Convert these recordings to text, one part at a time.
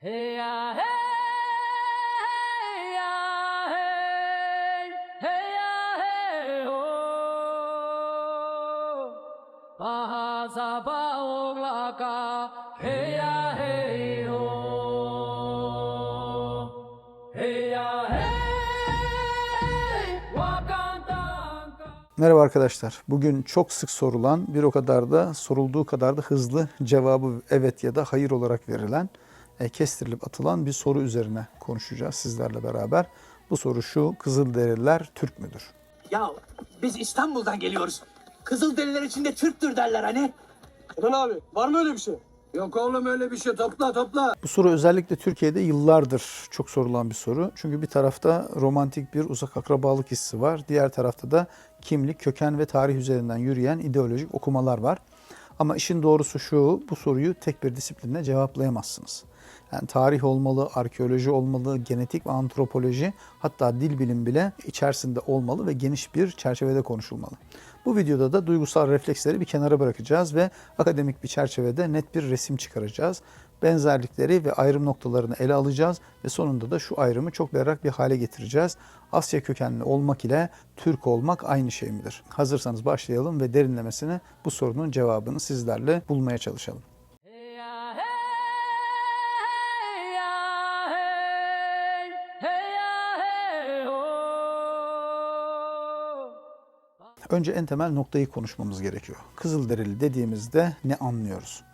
Hey ya hey ya hey hey ya hey ho. Baha saba oglaka hey ya hey ho. Hey ya hey Merhaba arkadaşlar. Bugün çok sık sorulan, bir o kadar da sorulduğu kadar da hızlı cevabı evet ya da hayır olarak verilen, kestirilip atılan bir soru üzerine konuşacağız sizlerle beraber. Bu soru şu, Kızılderililer Türk müdür? Ya biz İstanbul'dan geliyoruz. Kızılderililer içinde Türktür derler hani. Kenan abi var mı öyle bir şey? Yok oğlum öyle bir şey topla topla. Bu soru özellikle Türkiye'de yıllardır çok sorulan bir soru. Çünkü bir tarafta romantik bir uzak akrabalık hissi var. Diğer tarafta da kimlik, köken ve tarih üzerinden yürüyen ideolojik okumalar var. Ama işin doğrusu şu, bu soruyu tek bir disiplinle cevaplayamazsınız. Yani tarih olmalı, arkeoloji olmalı, genetik ve antropoloji hatta dil bilim bile içerisinde olmalı ve geniş bir çerçevede konuşulmalı. Bu videoda da duygusal refleksleri bir kenara bırakacağız ve akademik bir çerçevede net bir resim çıkaracağız. Benzerlikleri ve ayrım noktalarını ele alacağız ve sonunda da şu ayrımı çok berrak bir hale getireceğiz. Asya kökenli olmak ile Türk olmak aynı şey midir? Hazırsanız başlayalım ve derinlemesine bu sorunun cevabını sizlerle bulmaya çalışalım. Önce en temel noktayı konuşmamız gerekiyor. Kızılderili dediğimizde ne anlıyoruz?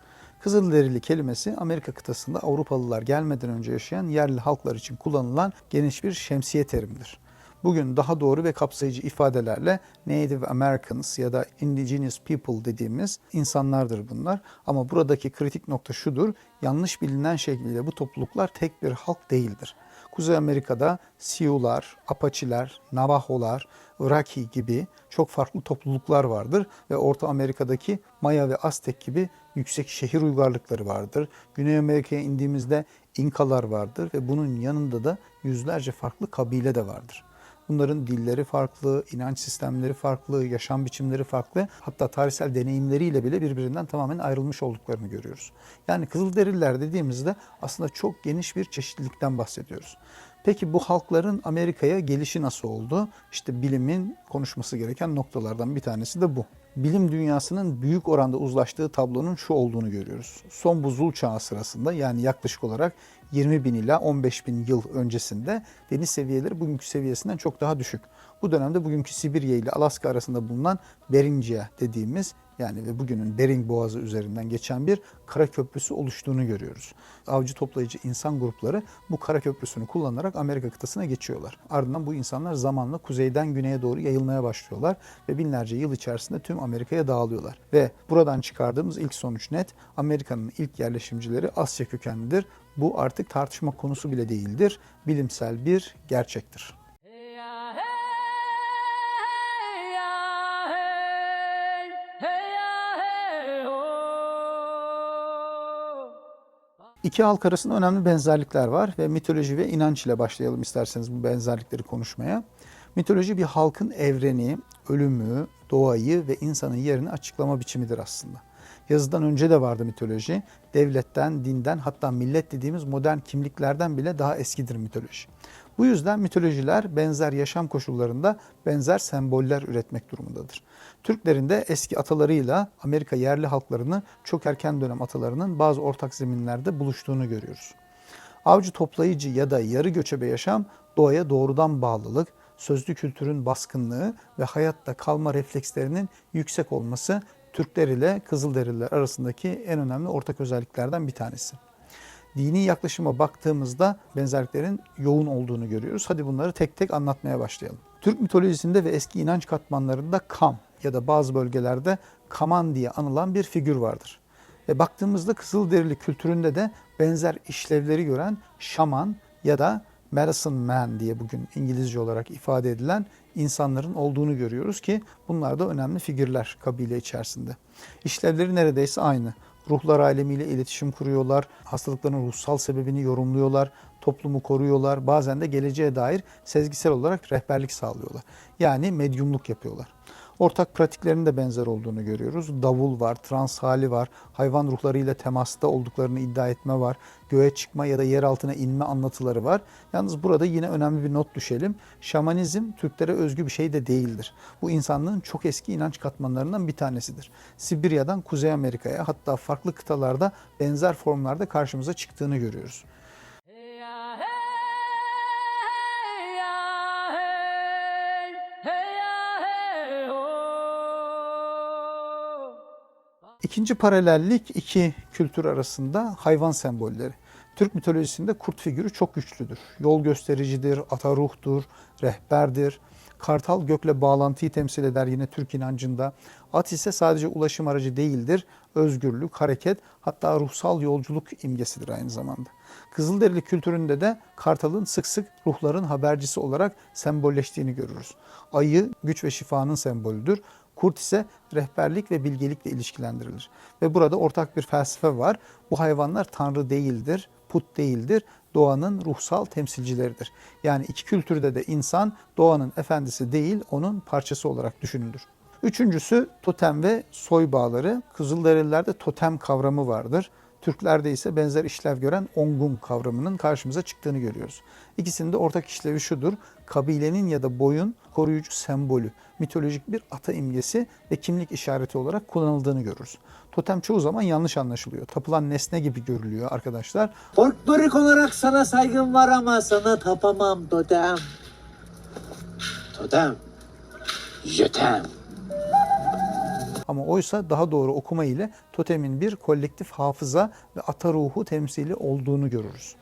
Kızılderili kelimesi Amerika kıtasında Avrupalılar gelmeden önce yaşayan yerli halklar için kullanılan geniş bir şemsiye terimidir. Bugün daha doğru ve kapsayıcı ifadelerle Native Americans ya da Indigenous People dediğimiz insanlardır bunlar. Ama buradaki kritik nokta şudur, yanlış bilinen şekliyle bu topluluklar tek bir halk değildir. Kuzey Amerika'da Sioux'lar, Apache'ler, Navajo'lar, Iraki gibi çok farklı topluluklar vardır ve Orta Amerika'daki Maya ve Aztek gibi yüksek şehir uygarlıkları vardır. Güney Amerika'ya indiğimizde İnkalar vardır ve bunun yanında da yüzlerce farklı kabile de vardır. Bunların dilleri farklı, inanç sistemleri farklı, yaşam biçimleri farklı. Hatta tarihsel deneyimleriyle bile birbirinden tamamen ayrılmış olduklarını görüyoruz. Yani Kızılderililer dediğimizde aslında çok geniş bir çeşitlilikten bahsediyoruz. Peki bu halkların Amerika'ya gelişi nasıl oldu? İşte bilimin konuşması gereken noktalardan bir tanesi de bu. Bilim dünyasının büyük oranda uzlaştığı tablonun şu olduğunu görüyoruz. Son buzul çağı sırasında yani yaklaşık olarak 20 bin ila 15 bin yıl öncesinde deniz seviyeleri bugünkü seviyesinden çok daha düşük. Bu dönemde bugünkü Sibirya ile Alaska arasında bulunan Beringia dediğimiz yani ve bugünün Bering Boğazı üzerinden geçen bir kara köprüsü oluştuğunu görüyoruz. Avcı toplayıcı insan grupları bu kara köprüsünü kullanarak Amerika kıtasına geçiyorlar. Ardından bu insanlar zamanla kuzeyden güneye doğru yayılmaya başlıyorlar ve binlerce yıl içerisinde tüm Amerika'ya dağılıyorlar. Ve buradan çıkardığımız ilk sonuç net. Amerika'nın ilk yerleşimcileri Asya kökenlidir. Bu artık tartışma konusu bile değildir. Bilimsel bir gerçektir. İki halk arasında önemli benzerlikler var ve mitoloji ve inanç ile başlayalım isterseniz bu benzerlikleri konuşmaya. Mitoloji bir halkın evreni, ölümü, doğayı ve insanın yerini açıklama biçimidir aslında. Yazıdan önce de vardı mitoloji. Devletten, dinden hatta millet dediğimiz modern kimliklerden bile daha eskidir mitoloji. Bu yüzden mitolojiler benzer yaşam koşullarında benzer semboller üretmek durumundadır. Türklerin de eski atalarıyla Amerika yerli halklarını çok erken dönem atalarının bazı ortak zeminlerde buluştuğunu görüyoruz. Avcı toplayıcı ya da yarı göçebe yaşam doğaya doğrudan bağlılık, sözlü kültürün baskınlığı ve hayatta kalma reflekslerinin yüksek olması Türkler ile Kızılderililer arasındaki en önemli ortak özelliklerden bir tanesi. Dini yaklaşıma baktığımızda benzerliklerin yoğun olduğunu görüyoruz. Hadi bunları tek tek anlatmaya başlayalım. Türk mitolojisinde ve eski inanç katmanlarında Kam ya da bazı bölgelerde Kaman diye anılan bir figür vardır. Ve baktığımızda Kızılderili kültüründe de benzer işlevleri gören şaman ya da medicine man diye bugün İngilizce olarak ifade edilen insanların olduğunu görüyoruz ki bunlar da önemli figürler kabile içerisinde. İşlevleri neredeyse aynı. Ruhlar alemiyle iletişim kuruyorlar, hastalıkların ruhsal sebebini yorumluyorlar, toplumu koruyorlar, bazen de geleceğe dair sezgisel olarak rehberlik sağlıyorlar. Yani medyumluk yapıyorlar. Ortak pratiklerinin de benzer olduğunu görüyoruz. Davul var, trans hali var, hayvan ruhlarıyla temasta olduklarını iddia etme var, göğe çıkma ya da yer altına inme anlatıları var. Yalnız burada yine önemli bir not düşelim. Şamanizm Türklere özgü bir şey de değildir. Bu insanlığın çok eski inanç katmanlarından bir tanesidir. Sibirya'dan Kuzey Amerika'ya hatta farklı kıtalarda benzer formlarda karşımıza çıktığını görüyoruz. İkinci paralellik iki kültür arasında hayvan sembolleri. Türk mitolojisinde kurt figürü çok güçlüdür. Yol göstericidir, ata ruhtur, rehberdir. Kartal gökle bağlantıyı temsil eder yine Türk inancında. At ise sadece ulaşım aracı değildir. Özgürlük, hareket hatta ruhsal yolculuk imgesidir aynı zamanda. Kızılderili kültüründe de kartalın sık sık ruhların habercisi olarak sembolleştiğini görürüz. Ayı güç ve şifanın sembolüdür. Kurt ise rehberlik ve bilgelikle ilişkilendirilir. Ve burada ortak bir felsefe var. Bu hayvanlar tanrı değildir, put değildir. Doğanın ruhsal temsilcileridir. Yani iki kültürde de insan doğanın efendisi değil, onun parçası olarak düşünülür. Üçüncüsü totem ve soy bağları. Kızılderililerde totem kavramı vardır. Türklerde ise benzer işlev gören ongun kavramının karşımıza çıktığını görüyoruz. İkisinin de ortak işlevi şudur. Kabilenin ya da boyun koruyucu sembolü, mitolojik bir ata imgesi ve kimlik işareti olarak kullanıldığını görürüz. Totem çoğu zaman yanlış anlaşılıyor. Tapılan nesne gibi görülüyor arkadaşlar. Folklorik olarak sana saygım var ama sana tapamam totem. Totem. Jötem. Ama oysa daha doğru okuma ile totemin bir kolektif hafıza ve ata ruhu temsili olduğunu görürüz.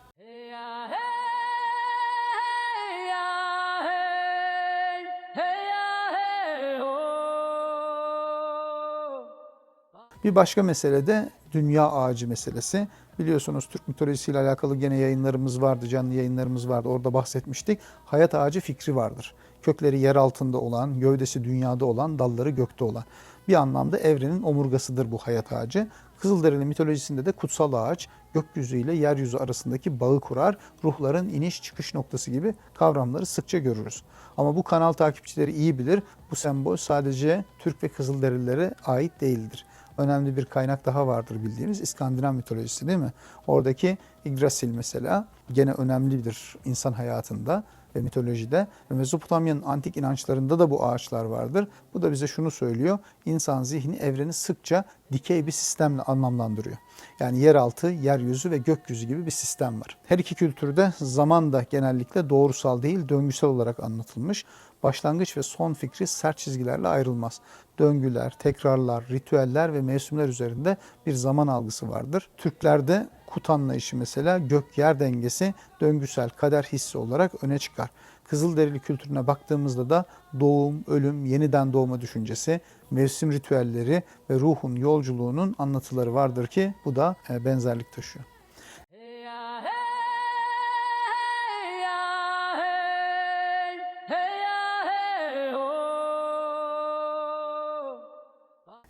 Bir başka mesele de dünya ağacı meselesi. Biliyorsunuz Türk mitolojisiyle alakalı gene yayınlarımız vardı, canlı yayınlarımız vardı. Orada bahsetmiştik. Hayat ağacı fikri vardır. Kökleri yer altında olan, gövdesi dünyada olan, dalları gökte olan. Bir anlamda evrenin omurgasıdır bu hayat ağacı. Kızılderili mitolojisinde de kutsal ağaç gökyüzü ile yeryüzü arasındaki bağı kurar, ruhların iniş çıkış noktası gibi kavramları sıkça görürüz. Ama bu kanal takipçileri iyi bilir, bu sembol sadece Türk ve Kızılderililere ait değildir önemli bir kaynak daha vardır bildiğimiz İskandinav mitolojisi değil mi? Oradaki Yggdrasil mesela gene önemlidir insan hayatında ve mitolojide ve Mezopotamya'nın antik inançlarında da bu ağaçlar vardır. Bu da bize şunu söylüyor. İnsan zihni evreni sıkça dikey bir sistemle anlamlandırıyor. Yani yeraltı, yeryüzü ve gökyüzü gibi bir sistem var. Her iki kültürde zaman da genellikle doğrusal değil döngüsel olarak anlatılmış. Başlangıç ve son fikri sert çizgilerle ayrılmaz. Döngüler, tekrarlar, ritüeller ve mevsimler üzerinde bir zaman algısı vardır. Türklerde kut anlayışı mesela gök yer dengesi döngüsel kader hissi olarak öne çıkar. Kızılderili kültürüne baktığımızda da doğum, ölüm, yeniden doğma düşüncesi, mevsim ritüelleri ve ruhun yolculuğunun anlatıları vardır ki bu da e, benzerlik taşıyor.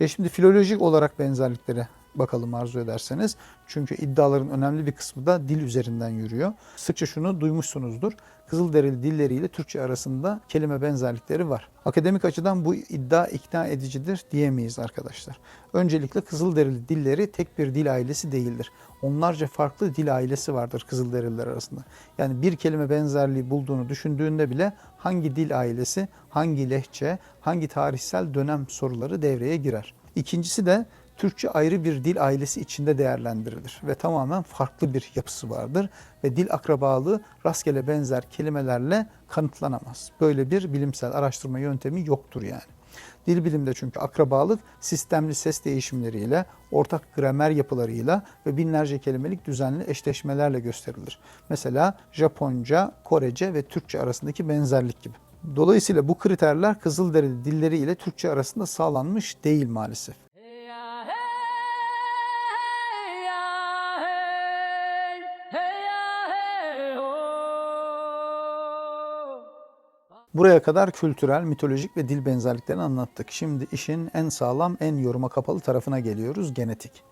E şimdi filolojik olarak benzerliklere bakalım arzu ederseniz. Çünkü iddiaların önemli bir kısmı da dil üzerinden yürüyor. Sıkça şunu duymuşsunuzdur. Kızılderili dilleriyle Türkçe arasında kelime benzerlikleri var. Akademik açıdan bu iddia ikna edicidir diyemeyiz arkadaşlar. Öncelikle Kızılderili dilleri tek bir dil ailesi değildir. Onlarca farklı dil ailesi vardır Kızılderililer arasında. Yani bir kelime benzerliği bulduğunu düşündüğünde bile hangi dil ailesi, hangi lehçe, hangi tarihsel dönem soruları devreye girer. İkincisi de Türkçe ayrı bir dil ailesi içinde değerlendirilir ve tamamen farklı bir yapısı vardır ve dil akrabalığı rastgele benzer kelimelerle kanıtlanamaz. Böyle bir bilimsel araştırma yöntemi yoktur yani. Dil bilimde çünkü akrabalık sistemli ses değişimleriyle, ortak gramer yapılarıyla ve binlerce kelimelik düzenli eşleşmelerle gösterilir. Mesela Japonca, Korece ve Türkçe arasındaki benzerlik gibi. Dolayısıyla bu kriterler Kızılderili dilleri ile Türkçe arasında sağlanmış değil maalesef. Buraya kadar kültürel, mitolojik ve dil benzerliklerini anlattık. Şimdi işin en sağlam, en yoruma kapalı tarafına geliyoruz, genetik.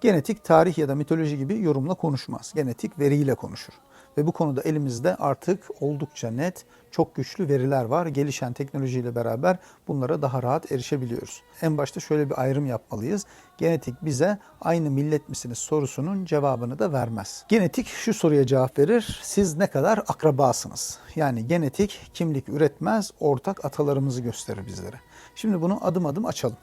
Genetik tarih ya da mitoloji gibi yorumla konuşmaz. Genetik veriyle konuşur. Ve bu konuda elimizde artık oldukça net, çok güçlü veriler var. Gelişen teknolojiyle beraber bunlara daha rahat erişebiliyoruz. En başta şöyle bir ayrım yapmalıyız. Genetik bize aynı millet misiniz sorusunun cevabını da vermez. Genetik şu soruya cevap verir. Siz ne kadar akrabasınız? Yani genetik kimlik üretmez, ortak atalarımızı gösterir bizlere. Şimdi bunu adım adım açalım.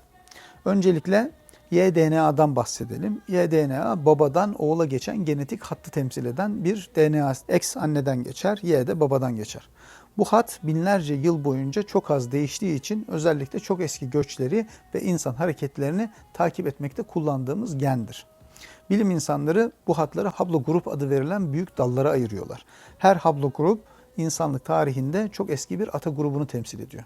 Öncelikle YDNA'dan bahsedelim. YDNA babadan oğula geçen genetik hattı temsil eden bir DNA. X anneden geçer, Y de babadan geçer. Bu hat binlerce yıl boyunca çok az değiştiği için özellikle çok eski göçleri ve insan hareketlerini takip etmekte kullandığımız gendir. Bilim insanları bu hatları haplogrup adı verilen büyük dallara ayırıyorlar. Her haplogrup insanlık tarihinde çok eski bir ata grubunu temsil ediyor.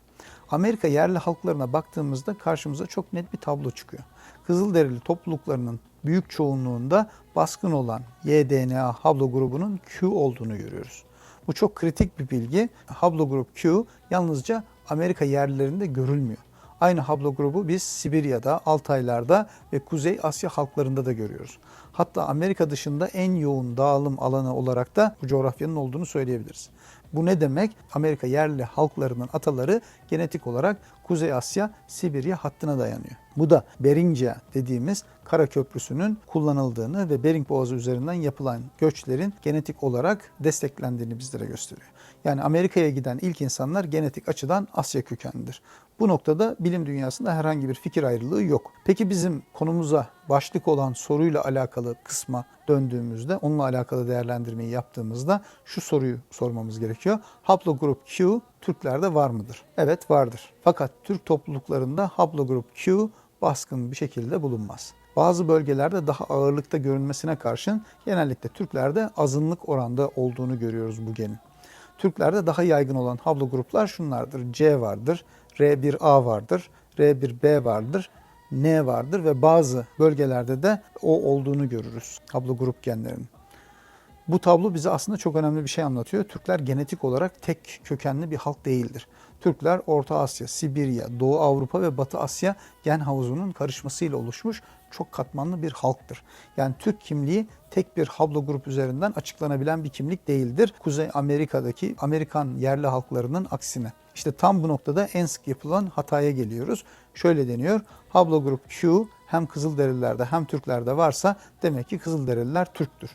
Amerika yerli halklarına baktığımızda karşımıza çok net bir tablo çıkıyor. Kızılderili topluluklarının büyük çoğunluğunda baskın olan YDNA haplogrubunun Q olduğunu görüyoruz. Bu çok kritik bir bilgi. Haplogrup Q yalnızca Amerika yerlilerinde görülmüyor. Aynı haplogrubu biz Sibirya'da, Altaylar'da ve Kuzey Asya halklarında da görüyoruz. Hatta Amerika dışında en yoğun dağılım alanı olarak da bu coğrafyanın olduğunu söyleyebiliriz. Bu ne demek? Amerika yerli halklarının ataları genetik olarak Kuzey Asya, Sibirya hattına dayanıyor. Bu da Beringia dediğimiz kara köprüsünün kullanıldığını ve Bering Boğazı üzerinden yapılan göçlerin genetik olarak desteklendiğini bizlere gösteriyor. Yani Amerika'ya giden ilk insanlar genetik açıdan Asya kökenlidir. Bu noktada bilim dünyasında herhangi bir fikir ayrılığı yok. Peki bizim konumuza başlık olan soruyla alakalı kısma döndüğümüzde, onunla alakalı değerlendirmeyi yaptığımızda şu soruyu sormamız gerekiyor. Haplogrup Q Türklerde var mıdır? Evet vardır. Fakat Türk topluluklarında haplogrup Q baskın bir şekilde bulunmaz. Bazı bölgelerde daha ağırlıkta görünmesine karşın genellikle Türklerde azınlık oranda olduğunu görüyoruz bu genin. Türklerde daha yaygın olan haplogruplar şunlardır. C vardır, R1A vardır, R1B vardır, N vardır ve bazı bölgelerde de O olduğunu görürüz haplogrup genlerinin. Bu tablo bize aslında çok önemli bir şey anlatıyor. Türkler genetik olarak tek kökenli bir halk değildir. Türkler Orta Asya, Sibirya, Doğu Avrupa ve Batı Asya gen havuzunun karışmasıyla oluşmuş çok katmanlı bir halktır. Yani Türk kimliği tek bir haplogrup üzerinden açıklanabilen bir kimlik değildir. Kuzey Amerika'daki Amerikan yerli halklarının aksine. İşte tam bu noktada en sık yapılan hataya geliyoruz. Şöyle deniyor. Haplogrup Q hem Kızılderililerde hem Türklerde varsa demek ki Kızılderililer Türktür.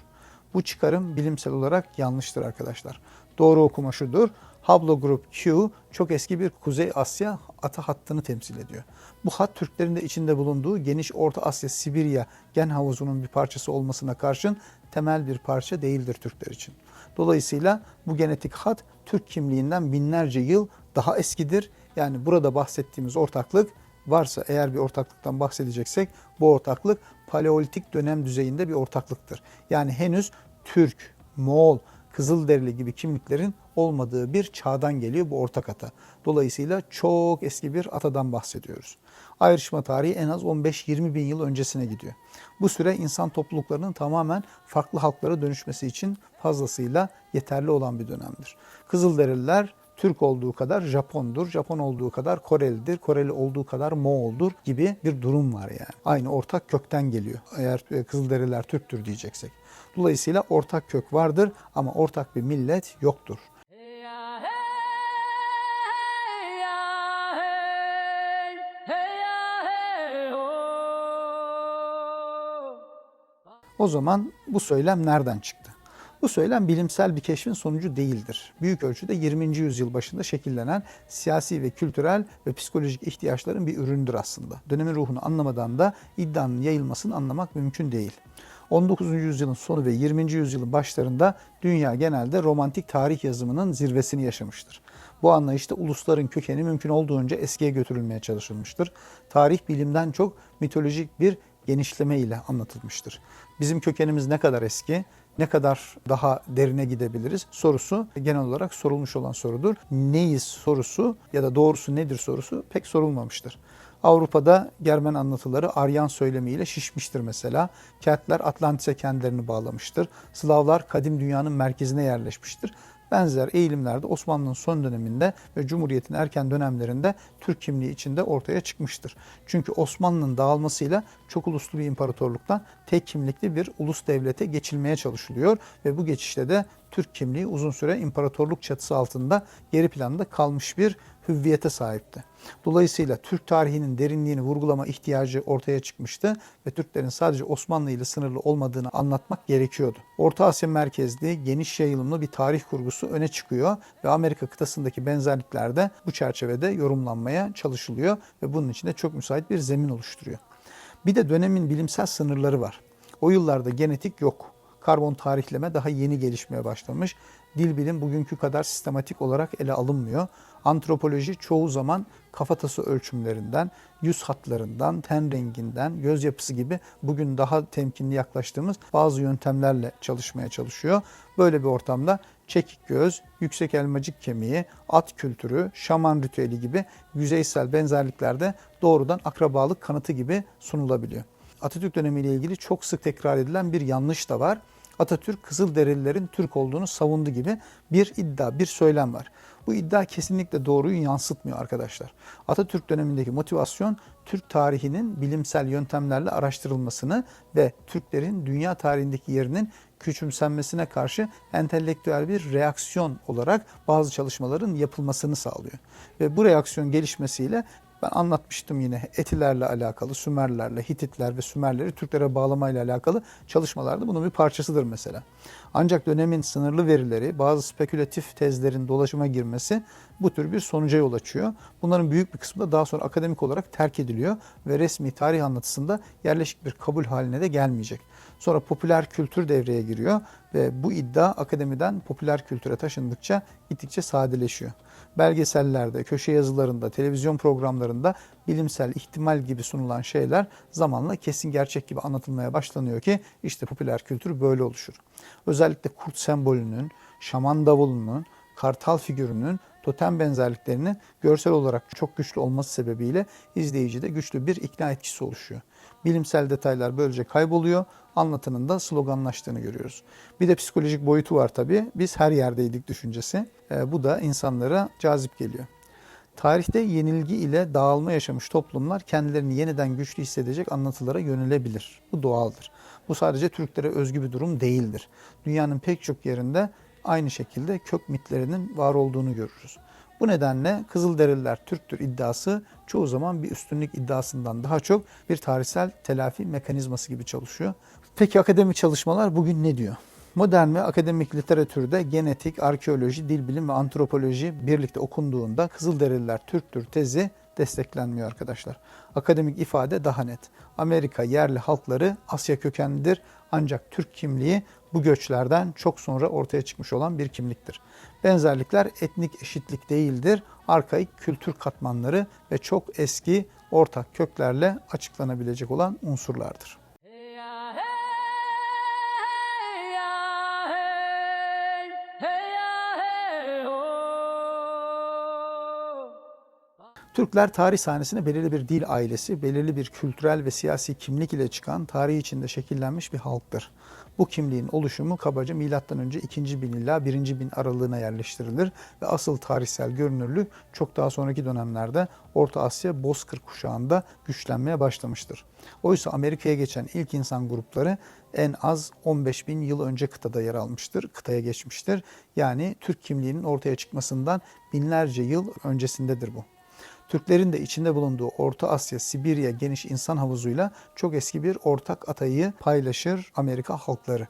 Bu çıkarım bilimsel olarak yanlıştır arkadaşlar. Doğru okuma şudur. Haplogrup Q çok eski bir Kuzey Asya ata hattını temsil ediyor. Bu hat Türklerin de içinde bulunduğu geniş Orta Asya Sibirya gen havuzunun bir parçası olmasına karşın temel bir parça değildir Türkler için. Dolayısıyla bu genetik hat Türk kimliğinden binlerce yıl daha eskidir. Yani burada bahsettiğimiz ortaklık varsa eğer bir ortaklıktan bahsedeceksek bu ortaklık paleolitik dönem düzeyinde bir ortaklıktır. Yani henüz Türk, Moğol, Kızılderili gibi kimliklerin olmadığı bir çağdan geliyor bu ortak ata. Dolayısıyla çok eski bir atadan bahsediyoruz. Ayrışma tarihi en az 15-20 bin yıl öncesine gidiyor. Bu süre insan topluluklarının tamamen farklı halklara dönüşmesi için fazlasıyla yeterli olan bir dönemdir. Kızılderililer Türk olduğu kadar Japondur, Japon olduğu kadar Korelidir, Koreli olduğu kadar Moğoldur gibi bir durum var yani. Aynı ortak kökten geliyor eğer e, Kızılderililer Türktür diyeceksek. Dolayısıyla ortak kök vardır ama ortak bir millet yoktur. O zaman bu söylem nereden çıktı? Bu söylem bilimsel bir keşfin sonucu değildir. Büyük ölçüde 20. yüzyıl başında şekillenen siyasi ve kültürel ve psikolojik ihtiyaçların bir ürünüdür aslında. Dönemin ruhunu anlamadan da iddianın yayılmasını anlamak mümkün değil. 19. yüzyılın sonu ve 20. yüzyılın başlarında dünya genelde romantik tarih yazımının zirvesini yaşamıştır. Bu anlayışta ulusların kökeni mümkün olduğunca eskiye götürülmeye çalışılmıştır. Tarih bilimden çok mitolojik bir genişleme ile anlatılmıştır. Bizim kökenimiz ne kadar eski, ne kadar daha derine gidebiliriz sorusu genel olarak sorulmuş olan sorudur. Neyiz sorusu ya da doğrusu nedir sorusu pek sorulmamıştır. Avrupa'da Germen anlatıları Aryan söylemiyle şişmiştir mesela. Keltler Atlantis'e kendilerini bağlamıştır. Slavlar kadim dünyanın merkezine yerleşmiştir. Benzer eğilimler de Osmanlı'nın son döneminde ve Cumhuriyet'in erken dönemlerinde Türk kimliği içinde ortaya çıkmıştır. Çünkü Osmanlı'nın dağılmasıyla çok uluslu bir imparatorluktan tek kimlikli bir ulus devlete geçilmeye çalışılıyor ve bu geçişte de Türk kimliği uzun süre imparatorluk çatısı altında geri planda kalmış bir hüviyete sahipti. Dolayısıyla Türk tarihinin derinliğini vurgulama ihtiyacı ortaya çıkmıştı ve Türklerin sadece Osmanlı ile sınırlı olmadığını anlatmak gerekiyordu. Orta Asya merkezli, geniş yayılımlı bir tarih kurgusu öne çıkıyor ve Amerika kıtasındaki benzerlikler de bu çerçevede yorumlanmaya çalışılıyor ve bunun için de çok müsait bir zemin oluşturuyor. Bir de dönemin bilimsel sınırları var. O yıllarda genetik yok. Karbon tarihleme daha yeni gelişmeye başlamış. Dil bilim bugünkü kadar sistematik olarak ele alınmıyor. Antropoloji çoğu zaman kafatası ölçümlerinden, yüz hatlarından, ten renginden, göz yapısı gibi bugün daha temkinli yaklaştığımız bazı yöntemlerle çalışmaya çalışıyor. Böyle bir ortamda çekik göz, yüksek elmacık kemiği, at kültürü, şaman ritüeli gibi yüzeysel benzerliklerde doğrudan akrabalık kanıtı gibi sunulabiliyor. Atatürk dönemiyle ilgili çok sık tekrar edilen bir yanlış da var. Atatürk Kızılderililerin Türk olduğunu savundu gibi bir iddia, bir söylem var. Bu iddia kesinlikle doğruyu yansıtmıyor arkadaşlar. Atatürk dönemindeki motivasyon Türk tarihinin bilimsel yöntemlerle araştırılmasını ve Türklerin dünya tarihindeki yerinin küçümsenmesine karşı entelektüel bir reaksiyon olarak bazı çalışmaların yapılmasını sağlıyor. Ve bu reaksiyon gelişmesiyle ben anlatmıştım yine Etilerle alakalı, Sümerlerle, Hititler ve Sümerleri Türklere bağlamayla alakalı çalışmalarda bunun bir parçasıdır mesela. Ancak dönemin sınırlı verileri, bazı spekülatif tezlerin dolaşıma girmesi bu tür bir sonuca yol açıyor. Bunların büyük bir kısmı da daha sonra akademik olarak terk ediliyor ve resmi tarih anlatısında yerleşik bir kabul haline de gelmeyecek. Sonra popüler kültür devreye giriyor ve bu iddia akademiden popüler kültüre taşındıkça gittikçe sadeleşiyor. Belgesellerde, köşe yazılarında, televizyon programlarında bilimsel ihtimal gibi sunulan şeyler zamanla kesin gerçek gibi anlatılmaya başlanıyor ki işte popüler kültür böyle oluşur. Özellikle kurt sembolünün, şaman davulunun, kartal figürünün totem benzerliklerinin görsel olarak çok güçlü olması sebebiyle izleyicide güçlü bir ikna etkisi oluşuyor. Bilimsel detaylar böylece kayboluyor, anlatının da sloganlaştığını görüyoruz. Bir de psikolojik boyutu var tabii. Biz her yerdeydik düşüncesi. E, bu da insanlara cazip geliyor. Tarihte yenilgi ile dağılma yaşamış toplumlar kendilerini yeniden güçlü hissedecek anlatılara yönelebilir. Bu doğaldır. Bu sadece Türklere özgü bir durum değildir. Dünyanın pek çok yerinde aynı şekilde kök mitlerinin var olduğunu görürüz. Bu nedenle Kızılderililer Türktür iddiası çoğu zaman bir üstünlük iddiasından daha çok bir tarihsel telafi mekanizması gibi çalışıyor. Peki akademik çalışmalar bugün ne diyor? Modern ve akademik literatürde genetik, arkeoloji, dil bilim ve antropoloji birlikte okunduğunda Kızılderililer Türktür tezi desteklenmiyor arkadaşlar. Akademik ifade daha net. Amerika yerli halkları Asya kökenlidir ancak Türk kimliği bu göçlerden çok sonra ortaya çıkmış olan bir kimliktir. Benzerlikler etnik eşitlik değildir, arkaik kültür katmanları ve çok eski ortak köklerle açıklanabilecek olan unsurlardır. Türkler tarih sahnesine belirli bir dil ailesi, belirli bir kültürel ve siyasi kimlik ile çıkan, tarih içinde şekillenmiş bir halktır. Bu kimliğin oluşumu kabaca M.Ö. 2. bin ila 1. bin aralığına yerleştirilir ve asıl tarihsel görünürlük çok daha sonraki dönemlerde Orta Asya Bozkır kuşağında güçlenmeye başlamıştır. Oysa Amerika'ya geçen ilk insan grupları en az 15 bin yıl önce kıtada yer almıştır, kıtaya geçmiştir. Yani Türk kimliğinin ortaya çıkmasından binlerce yıl öncesindedir bu. Türklerin de içinde bulunduğu Orta Asya, Sibirya geniş insan havuzuyla çok eski bir ortak atayı paylaşır Amerika halkları.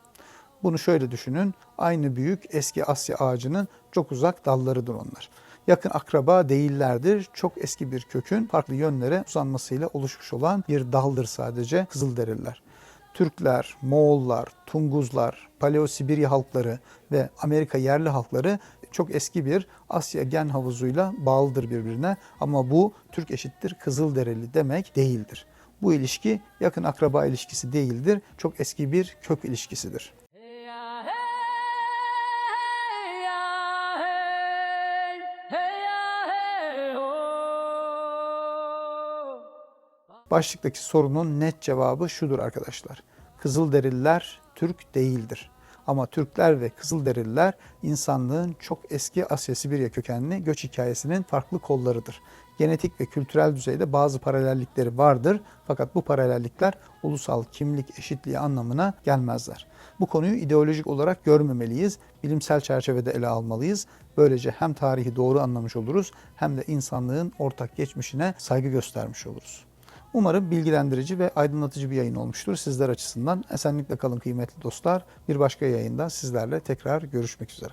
Bunu şöyle düşünün, aynı büyük eski Asya ağacının çok uzak dallarıdır onlar. Yakın akraba değillerdir, çok eski bir kökün farklı yönlere uzanmasıyla oluşmuş olan bir daldır sadece Kızılderililer. Türkler, Moğollar, Tunguzlar, Paleo-Sibirya halkları ve Amerika yerli halkları çok eski bir Asya gen havuzuyla bağlıdır birbirine ama bu Türk eşittir Kızılderili demek değildir. Bu ilişki yakın akraba ilişkisi değildir, çok eski bir kök ilişkisidir. Başlıktaki sorunun net cevabı şudur arkadaşlar. Kızılderililer Türk değildir. Ama Türkler ve Kızılderililer insanlığın çok eski Asya Sibirya kökenli göç hikayesinin farklı kollarıdır. genetik ve kültürel düzeyde bazı paralellikleri vardır. Fakat bu paralellikler ulusal kimlik eşitliği anlamına gelmezler. Bu konuyu ideolojik olarak görmemeliyiz, bilimsel çerçevede ele almalıyız. Böylece hem tarihi doğru anlamış oluruz hem de insanlığın ortak geçmişine saygı göstermiş oluruz. Umarım bilgilendirici ve aydınlatıcı bir yayın olmuştur sizler açısından. Esenlikle kalın kıymetli dostlar. Bir başka yayında sizlerle tekrar görüşmek üzere.